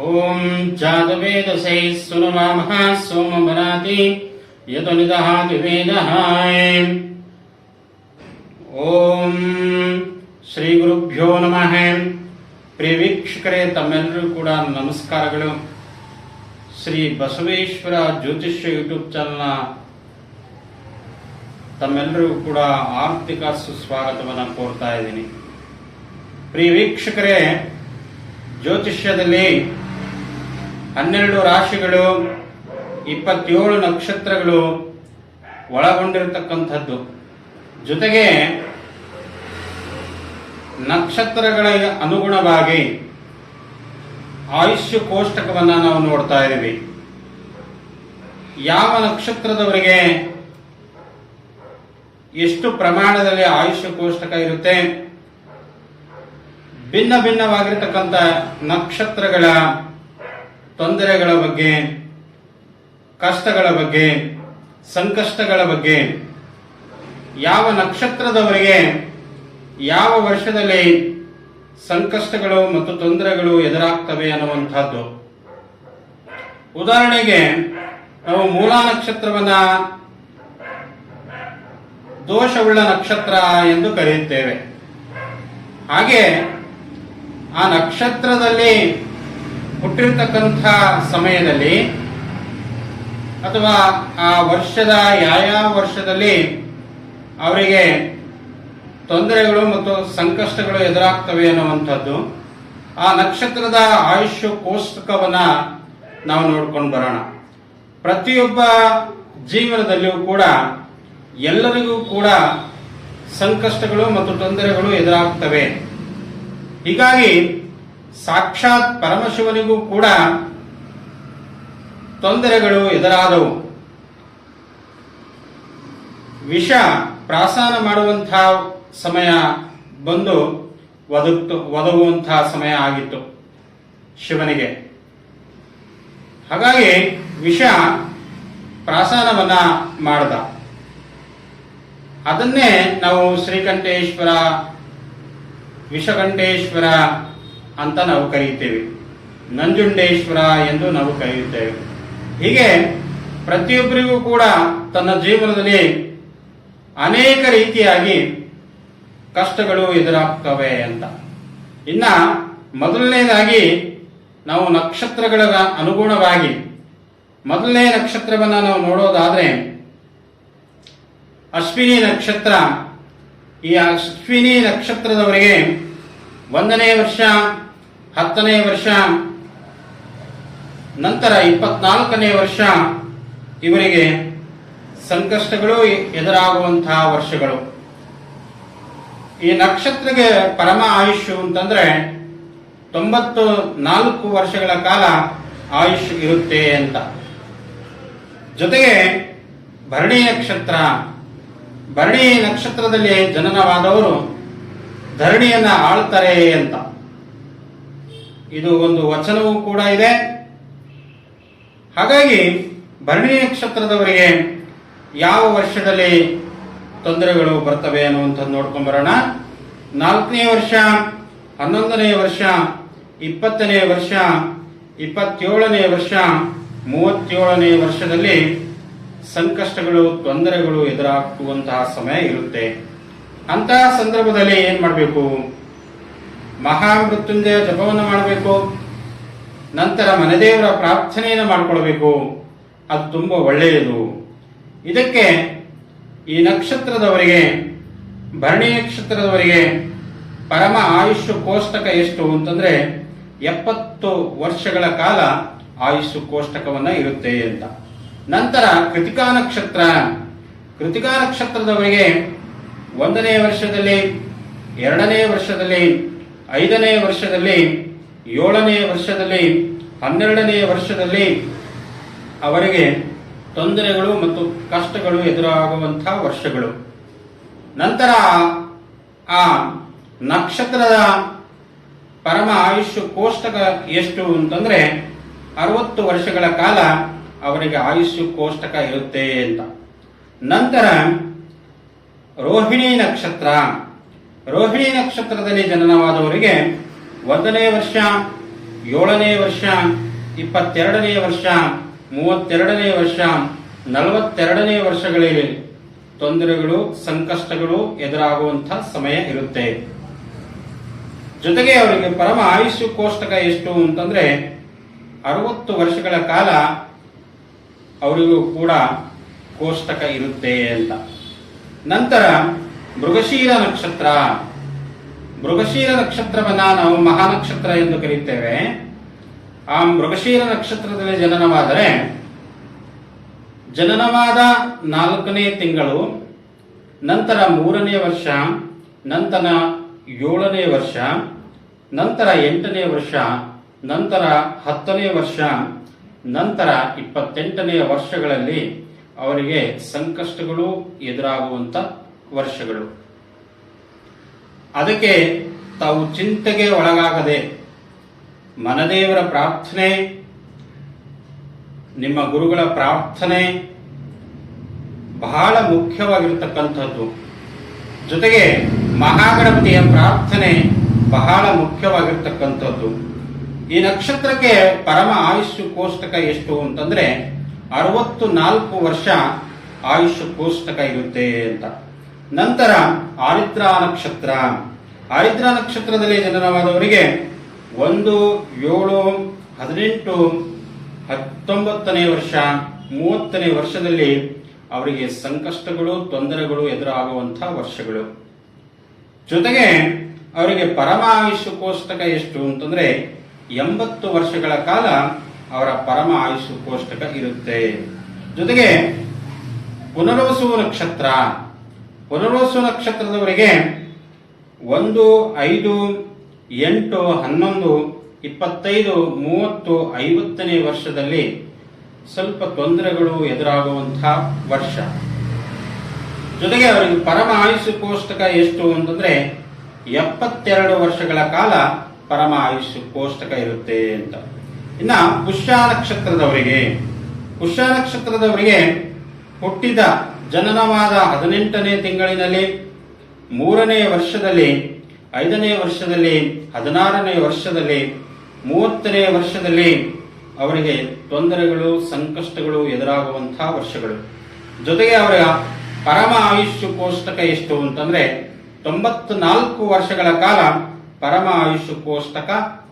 ॐ जातवेदसैः सुनवामः सोमवराति यतनिदहाति वेदः ಓಂ ಶ್ರೀ ಗುರುಭ್ಯೋ ನಮಃ ಪ್ರಿಯ ವೀಕ್ಷಕರೇ ತಮ್ಮೆಲ್ಲರೂ ಕೂಡ ನಮಸ್ಕಾರಗಳು ಶ್ರೀ ಬಸವೇಶ್ವರ ಜ್ಯೋತಿಷ್ಯ ಯೂಟ್ಯೂಬ್ ಚಾನಲ್ನ ತಮ್ಮೆಲ್ಲರೂ ಕೂಡ ಆರ್ಥಿಕ ಸುಸ್ವಾಗತವನ್ನು ಕೋರ್ತಾ ಇದ್ದೀನಿ ಪ್ರಿಯ ವೀಕ್ಷಕರೇ ಜ್ಯೋತಿಷ್ಯದಲ್ಲಿ ಹನ್ನೆರಡು ರಾಶಿಗಳು, ಇಪ್ಪತ್ತೇಳು ನಕ್ಷತ್ರಗಳು ಒಳಗೊಂಡಿರತಕ್ಕಂಥದ್ದು. ಜೊತೆಗೆ ನಕ್ಷತ್ರಗಳ ಅನುಗುಣವಾಗಿ ಆಯುಷ್ಯ ಕೋಷ್ಟಕವನ್ನು ನಾವು ನೋಡ್ತಾ ಇದ್ದೀವಿ. ಯಾವ ನಕ್ಷತ್ರದವರಿಗೆ ಎಷ್ಟು ಪ್ರಮಾಣದಲ್ಲಿ ಆಯುಷ್ಯ ಕೋಷ್ಟಕ ಇರುತ್ತೆ? ಭಿನ್ನ ಭಿನ್ನವಾಗಿರ್ತಕ್ಕಂಥ ನಕ್ಷತ್ರಗಳ ತೊಂದರೆಗಳ ಬಗ್ಗೆ, ಕಷ್ಟಗಳ ಬಗ್ಗೆ, ಸಂಕಷ್ಟಗಳ ಬಗ್ಗೆ, ಯಾವ ನಕ್ಷತ್ರದವರಿಗೆ ಯಾವ ವರ್ಷದಲ್ಲಿ ಸಂಕಷ್ಟಗಳು ಮತ್ತು ತೊಂದರೆಗಳು ಎದುರಾಗ್ತವೆ ಅನ್ನುವಂಥದ್ದು. ಉದಾಹರಣೆಗೆ, ನಾವು ಮೂಲ ನಕ್ಷತ್ರವನ್ನ ದೋಷವುಳ್ಳ ನಕ್ಷತ್ರ ಎಂದು ಕರೆಯುತ್ತೇವೆ. ಹಾಗೆ ಆ ನಕ್ಷತ್ರದಲ್ಲಿ ಹುಟ್ಟಿರ್ತಕ್ಕಂಥ ಸಮಯದಲ್ಲಿ ಅಥವಾ ಆ ವರ್ಷದ ಯಾವ ವರ್ಷದಲ್ಲಿ ಅವರಿಗೆ ತೊಂದರೆಗಳು ಮತ್ತು ಸಂಕಷ್ಟಗಳು ಎದುರಾಗ್ತವೆ ಅನ್ನುವಂಥದ್ದು, ಆ ನಕ್ಷತ್ರದ ಆಯುಷ್ಯ ಕೋಷ್ಟಕವನ್ನ ನಾವು ನೋಡ್ಕೊಂಡು ಬರೋಣ. ಪ್ರತಿಯೊಬ್ಬ ಜೀವನದಲ್ಲಿಯೂ ಕೂಡ ಎಲ್ಲರಿಗೂ ಕೂಡ ಸಂಕಷ್ಟಗಳು ಮತ್ತು ತೊಂದರೆಗಳು ಎದುರಾಗ್ತವೆ. ಹೀಗಾಗಿ ಸಾಕ್ಷಾತ್ ಪರಮಶಿವನಿಗೂ ಕೂಡ ತೊಂದರೆಗಳು ಎದುರಾದವು. ವಿಷ ಪ್ರಾಸಾನ ಮಾಡುವಂತಹ ಸಮಯ ಬಂದು ಒದಗ್ತು ಒದಗುವಂತಹ ಸಮಯ ಆಗಿತ್ತು ಶಿವನಿಗೆ. ಹಾಗಾಗಿ ವಿಷ ಪ್ರಾಸಾನವನ್ನ ಮಾಡ್ದ. ಅದನ್ನೇ ನಾವು ಶ್ರೀಕಂಠೇಶ್ವರ, ವಿಷಕಂಠೇಶ್ವರ ಅಂತ ನಾವು ಕರೆಯುತ್ತೇವೆ. ನಂಜುಂಡೇಶ್ವರ ಎಂದು ನಾವು ಕರೆಯುತ್ತೇವೆ. ಹೀಗೆ ಪ್ರತಿಯೊಬ್ಬರಿಗೂ ಕೂಡ ತನ್ನ ಜೀವನದಲ್ಲಿ ಅನೇಕ ರೀತಿಯಾಗಿ ಕಷ್ಟಗಳು ಎದುರಾಗ್ತವೆ ಅಂತ. ಇನ್ನ ಮೊದಲನೇದಾಗಿ ನಾವು ನಕ್ಷತ್ರಗಳ ಅನುಗುಣವಾಗಿ ಮೊದಲನೇ ನಕ್ಷತ್ರವನ್ನ ನಾವು ನೋಡೋದಾದ್ರೆ ಅಶ್ವಿನಿ ನಕ್ಷತ್ರ. ಈ ಅಶ್ವಿನಿ ನಕ್ಷತ್ರದವರಿಗೆ ಒಂದನೇ ವರ್ಷ ಹತ್ತನೇ ವರ್ಷ. ನಂತರ ಇಪ್ಪತ್ನಾಲ್ಕನೇ ವರ್ಷ ಇವರಿಗೆ ಸಂಕಷ್ಟಗಳು ಎದುರಾಗುವಂತಹ ವರ್ಷಗಳು. ಈ ನಕ್ಷತ್ರಕ್ಕೆ ಪರಮ ಆಯುಷ್ ಅಂತಂದ್ರೆ ತೊಂಬತ್ತು ನಾಲ್ಕು ವರ್ಷಗಳ ಕಾಲ ಆಯುಷ್ ಇರುತ್ತೆ ಅಂತ. ಜೊತೆಗೆ ಭರಣಿ ನಕ್ಷತ್ರ. ಭರಣಿ ನಕ್ಷತ್ರದಲ್ಲಿ ಜನನವಾದವರು ಧರಣಿಯನ್ನ ಆಳ್ತಾರೆ ಅಂತ. ಇದು ಒಂದು ವಚನವೂ ಕೂಡ ಇದೆ. ಹಾಗಾಗಿ ಭರಣಿ ನಕ್ಷತ್ರದವರಿಗೆ ಯಾವ ವರ್ಷದಲ್ಲಿ ತೊಂದರೆಗಳು ಬರ್ತವೆ ಅನ್ನುವಂಥದ್ದು ನೋಡ್ಕೊಂಡ್ ಬರೋಣ. ನಾಲ್ಕನೇ ವರ್ಷ, ಹನ್ನೊಂದನೇ ವರ್ಷ, ಇಪ್ಪತ್ತನೇ ವರ್ಷ, ಇಪ್ಪತ್ತೇಳನೇ ವರ್ಷ, ಮೂವತ್ತೇಳನೇ ವರ್ಷದಲ್ಲಿ ಸಂಕಷ್ಟಗಳು, ತೊಂದರೆಗಳು ಎದುರಾಗುವಂತಹ ಸಮಯ ಇರುತ್ತೆ. ಅಂತಹ ಸಂದರ್ಭದಲ್ಲಿ ಏನ್ ಮಾಡಬೇಕು? ಮಹಾಮೃತ್ಯುಂಜಯ ಜಪವನ್ನು ಮಾಡಬೇಕು. ನಂತರ ಮನದೇವರ ಪ್ರಾರ್ಥನೆಯನ್ನು ಮಾಡಿಕೊಳ್ಬೇಕು ಅದು ತುಂಬ ಒಳ್ಳೆಯದು. ಇದಕ್ಕೆ ಈ ನಕ್ಷತ್ರದವರಿಗೆ ಭರಣಿ ನಕ್ಷತ್ರದವರಿಗೆ ಪರಮ ಆಯುಷ್ಯ ಕೋಷ್ಟಕ ಎಷ್ಟು ಅಂತಂದ್ರೆ ಎಪ್ಪತ್ತು ವರ್ಷಗಳ ಕಾಲ ಆಯುಷ್ಯ ಕೋಷ್ಟಕವನ್ನ ಇರುತ್ತೆ ಅಂತ. ನಂತರ ಕೃತಿಕಾ ನಕ್ಷತ್ರ. ಕೃತಿಕಾ ನಕ್ಷತ್ರದವರಿಗೆ ಒಂದನೇ ವರ್ಷದಲ್ಲಿ, ಎರಡನೇ ವರ್ಷದಲ್ಲಿ ಐದನೇ ವರ್ಷದಲ್ಲಿ, ಏಳನೇ ವರ್ಷದಲ್ಲಿ, ಹನ್ನೆರಡನೇ ವರ್ಷದಲ್ಲಿ ಅವರಿಗೆ ತೊಂದರೆಗಳು ಮತ್ತು ಕಷ್ಟಗಳು ಎದುರಾಗುವಂತಹ ವರ್ಷಗಳು. ನಂತರ ಆ ನಕ್ಷತ್ರದ ಪರಮ ಆಯುಷ್ಯ ಕೋಷ್ಟಕ ಎಷ್ಟು ಅಂತಂದ್ರೆ ಅರವತ್ತು ವರ್ಷಗಳ ಕಾಲ ಅವರಿಗೆ ಆಯುಷ್ಯ ಕೋಷ್ಟಕ ಇರುತ್ತೆ ಅಂತ. ನಂತರ ರೋಹಿಣಿ ನಕ್ಷತ್ರ. ರೋಹಿಣಿ ನಕ್ಷತ್ರದಲ್ಲಿ ಜನನವಾದವರಿಗೆ ಒಂದನೇ ವರ್ಷ, ಏಳನೇ ವರ್ಷ, ಇಪ್ಪತ್ತೆರಡನೇ ವರ್ಷ, ಮೂವತ್ತೆರಡನೇ ವರ್ಷ, ನಲವತ್ತೆರಡನೇ ವರ್ಷಗಳಲ್ಲಿ ತೊಂದರೆಗಳು, ಸಂಕಷ್ಟಗಳು ಎದುರಾಗುವಂತಹ ಸಮಯ ಇರುತ್ತೆ. ಜೊತೆಗೆ ಅವರಿಗೆ ಪರಮ ಆಯುಷ್ಯ ಕೋಷ್ಟಕ ಎಷ್ಟು ಅಂತಂದ್ರೆ ಅರವತ್ತು ವರ್ಷಗಳ ಕಾಲ ಅವರಿಗೂ ಕೂಡ ಕೋಷ್ಟಕ ಇರುತ್ತೆ ಅಂತ. ನಂತರ ಮೃಗಶೀರ ನಕ್ಷತ್ರ. ಮೃಗಶೀರ ನಕ್ಷತ್ರವನ್ನ ನಾವು ಮಹಾನಕ್ಷತ್ರ ಎಂದು ಕರೆಯುತ್ತೇವೆ ಆ ಮೃಗಶೀರ ನಕ್ಷತ್ರದಲ್ಲಿ ಜನನವಾದರೆ, ಜನನವಾದ ನಾಲ್ಕನೇ ತಿಂಗಳು, ನಂತರ ಮೂರನೇ ವರ್ಷ, ನಂತರ ಏಳನೇ ವರ್ಷ, ನಂತರ ಎಂಟನೇ ವರ್ಷ, ನಂತರ ಹತ್ತನೇ ವರ್ಷ, ನಂತರ ಇಪ್ಪತ್ತೆಂಟನೇ ವರ್ಷಗಳಲ್ಲಿ ಅವರಿಗೆ ಸಂಕಷ್ಟಗಳು ಎದುರಾಗುವಂತ ವರ್ಷಗಳು. ಅದಕ್ಕೆ ತಾವು ಚಿಂತೆಗೆ ಒಳಗಾಗದೆ ಮನದೇವರ ಪ್ರಾರ್ಥನೆ, ನಿಮ್ಮ ಗುರುಗಳ ಪ್ರಾರ್ಥನೆ ಬಹಳ ಮುಖ್ಯವಾಗಿರತಕ್ಕಂಥದ್ದು. ಜೊತೆಗೆ ಮಹಾಗಣಪತಿಯ ಪ್ರಾರ್ಥನೆ ಬಹಳ ಮುಖ್ಯವಾಗಿರ್ತಕ್ಕಂಥದ್ದು. ಈ ನಕ್ಷತ್ರಕ್ಕೆ ಪರಮ ಆಯುಷ್ಯ ಕೋಷ್ಟಕ ಎಷ್ಟು ಅಂತಂದ್ರೆ ಅರವತ್ತು ನಾಲ್ಕು ವರ್ಷ ಆಯುಷ್ಯ ಕೋಷ್ಟಕ ಇರುತ್ತೆ ಅಂತ. ನಂತರ ಆರಿದ್ರ ನಕ್ಷತ್ರ. ಆರಿದ್ರ ನಕ್ಷತ್ರದಲ್ಲಿ ಜನನವಾದವರಿಗೆ ಒಂದು, ಏಳು, ಹದಿನೆಂಟು, ಹತ್ತೊಂಬತ್ತನೇ ವರ್ಷ, ಮೂವತ್ತನೇ ವರ್ಷದಲ್ಲಿ ಅವರಿಗೆ ಸಂಕಷ್ಟಗಳು, ತೊಂದರೆಗಳು ಎದುರಾಗುವಂತಹ ವರ್ಷಗಳು. ಜೊತೆಗೆ ಅವರಿಗೆ ಪರಮ ಆಯುಷ್ಯ ಕೋಷ್ಟಕ ಎಷ್ಟು ಅಂತಂದ್ರೆ ಎಂಬತ್ತು ವರ್ಷಗಳ ಕಾಲ ಅವರ ಪರಮ ಆಯುಷು ಕೋಷ್ಟಕ ಇರುತ್ತೆ. ಜೊತೆಗೆ ಪುನರ್ವಸು ನಕ್ಷತ್ರ. ಪುನರ್ವಸು ನಕ್ಷತ್ರದವರಿಗೆ ಒಂದು, ಐದು, ಎಂಟು, ಹನ್ನೊಂದು, ಇಪ್ಪತ್ತೈದು, ಮೂವತ್ತು, ಐವತ್ತನೇ ವರ್ಷದಲ್ಲಿ ಸ್ವಲ್ಪ ತೊಂದರೆಗಳು ಎದುರಾಗುವಂತಹ ವರ್ಷ. ಜೊತೆಗೆ ಅವರಿಗೆ ಪರಮ ಆಯುಷ್ಯ ಕೋಷ್ಟಕ ಎಷ್ಟು ಅಂತಂದ್ರೆ ಎಪ್ಪತ್ತೆರಡು ವರ್ಷಗಳ ಕಾಲ ಪರಮ ಆಯುಷ್ಯ ಕೋಷ್ಟಕ ಇರುತ್ತೆ ಅಂತ. ಇನ್ನ ಪುಷ್ಯ ನಕ್ಷತ್ರದವರಿಗೆ ಪುಷ್ಯ ನಕ್ಷತ್ರದವರಿಗೆ ಹುಟ್ಟಿದ ಜನನವಾದ ಹದಿನೆಂಟನೇ ತಿಂಗಳಿನಲ್ಲಿ, ಮೂರನೇ ವರ್ಷದಲ್ಲಿ, ಐದನೇ ವರ್ಷದಲ್ಲಿ, ಹದಿನಾರನೇ ವರ್ಷದಲ್ಲಿ, ಮೂವತ್ತನೇ ವರ್ಷದಲ್ಲಿ ಅವರಿಗೆ ತೊಂದರೆಗಳು, ಸಂಕಷ್ಟಗಳು ಎದುರಾಗುವಂತಹ ವರ್ಷಗಳು. ಜೊತೆಗೆ ಅವರ ಪರಮ ಆಯುಷ್ಯ ಕೋಷ್ಟಕ ಎಷ್ಟು ಅಂತಂದ್ರೆ, ತೊಂಬತ್ನಾಲ್ಕು ವರ್ಷಗಳ ಕಾಲ ಪರಮ ಆಯುಷ್ಯ ಕೋಷ್ಟಕ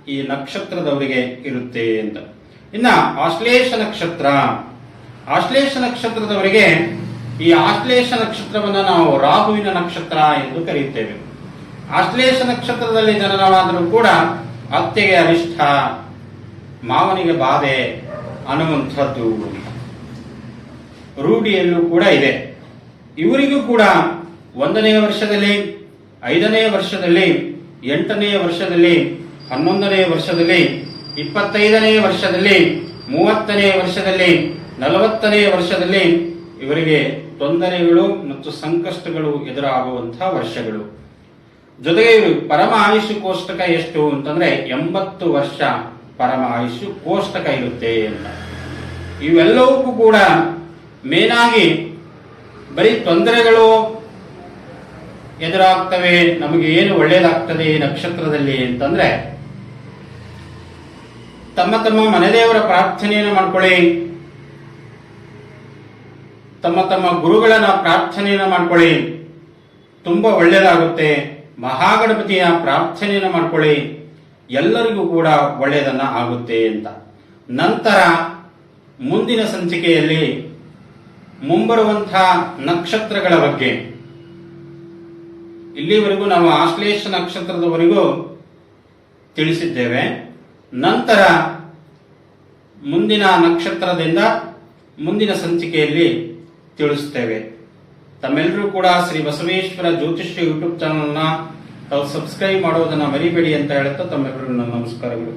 ಈ ನಕ್ಷತ್ರದವರಿಗೆ ಇರುತ್ತೆ ಅಂತ. ಇನ್ನ ಆಶ್ಲೇಷ ನಕ್ಷತ್ರ. ಆಶ್ಲೇಷ ನಕ್ಷತ್ರದವರಿಗೆ ಈ ಆಶ್ಲೇಷ ನಕ್ಷತ್ರವನ್ನ ನಾವು ರಾಹುವಿನ ನಕ್ಷತ್ರ ಎಂದು ಕರೆಯುತ್ತೇವೆ. ಆಶ್ಲೇಷ ನಕ್ಷತ್ರದಲ್ಲಿ ಜನನವಾದರೂ ಕೂಡ ಅತ್ತೆಗೆ ಅರಿಷ್ಠ ಮಾವನಿಗೆ ಬಾಧೆ ಅನ್ನುವಂಥದ್ದು ರೂಢಿಯಲ್ಲೂ ಕೂಡ ಇದೆ. ಇವರಿಗೂ ಕೂಡ ಒಂದನೇ ವರ್ಷದಲ್ಲಿ, ಐದನೇ ವರ್ಷದಲ್ಲಿ, ಎಂಟನೇ ವರ್ಷದಲ್ಲಿ, ಹನ್ನೊಂದನೇ ವರ್ಷದಲ್ಲಿ, ಇಪ್ಪತ್ತೈದನೇ ವರ್ಷದಲ್ಲಿ, ಮೂವತ್ತನೇ ವರ್ಷದಲ್ಲಿ, ನಲವತ್ತನೇ ವರ್ಷದಲ್ಲಿ ಇವರಿಗೆ ತೊಂದರೆಗಳು ಮತ್ತು ಸಂಕಷ್ಟಗಳು ಎದುರಾಗುವಂತಹ ವರ್ಷಗಳು. ಜೊತೆಗೆ ಇವರು ಪರಮ ಆಯುಷು ಕೋಷ್ಟಕ ಎಷ್ಟು ಅಂತಂದ್ರೆ ಎಂಬತ್ತು ವರ್ಷ ಪರಮ ಆಯುಷು ಕೋಷ್ಟಕ ಇರುತ್ತೆ ಅಂತ. ಇವೆಲ್ಲವಕ್ಕೂ ಕೂಡ ಮೇನಾಗಿ ಬರೀ ತೊಂದರೆಗಳು ಎದುರಾಗ್ತವೆ, ನಮಗೆ ಏನು ಒಳ್ಳೇದಾಗ್ತದೆ ಈ ನಕ್ಷತ್ರದಲ್ಲಿ ಅಂತಂದ್ರೆ ತಮ್ಮ ತಮ್ಮ ಮನೆದೇವರ ಪ್ರಾರ್ಥನೆಯನ್ನು ಮಾಡ್ಕೊಳ್ಳಿ. ತಮ್ಮ ತಮ್ಮ ಗುರುಗಳನ್ನ ಪ್ರಾರ್ಥನೆಯನ್ನು ಮಾಡ್ಕೊಳ್ಳಿ. ತುಂಬಾ ಒಳ್ಳೆಯದಾಗುತ್ತೆ ಮಹಾಗಣಪತಿಯ ಪ್ರಾರ್ಥನೆಯನ್ನು ಮಾಡ್ಕೊಳ್ಳಿ. ಎಲ್ಲರಿಗೂ ಕೂಡ ಒಳ್ಳೆಯದನ್ನ ಆಗುತ್ತೆ ಅಂತ. ನಂತರ ಮುಂದಿನ ಸಂಚಿಕೆಯಲ್ಲಿ ಮುಂಬರುವಂತಹ ನಕ್ಷತ್ರಗಳ ಬಗ್ಗೆ. ಇಲ್ಲಿವರೆಗೂ ನಾವು ಆಶ್ಲೇಷ ನಕ್ಷತ್ರದವರೆಗೂ ತಿಳಿಸಿದ್ದೇವೆ. ನಂತರ ಮುಂದಿನ ನಕ್ಷತ್ರದಿಂದ ಮುಂದಿನ ಸಂಚಿಕೆಯಲ್ಲಿ ತಿಳಿಸ್ತೇವೆ ತಮ್ಮೆಲ್ಲರೂ ಕೂಡ ಶ್ರೀ ಬಸವೇಶ್ವರ ಜ್ಯೋತಿಷ್ಯ ಯೂಟ್ಯೂಬ್ ಚಾನಲ್ನ ಸಬ್ಸ್ಕ್ರೈಬ್ ಮಾಡೋದನ್ನ ಮರಿಬೇಡಿ ಅಂತ ಹೇಳುತ್ತಾ ತಮ್ಮೆಲ್ಲರಿಗೂ ನನ್ನ ನಮಸ್ಕಾರಗಳು.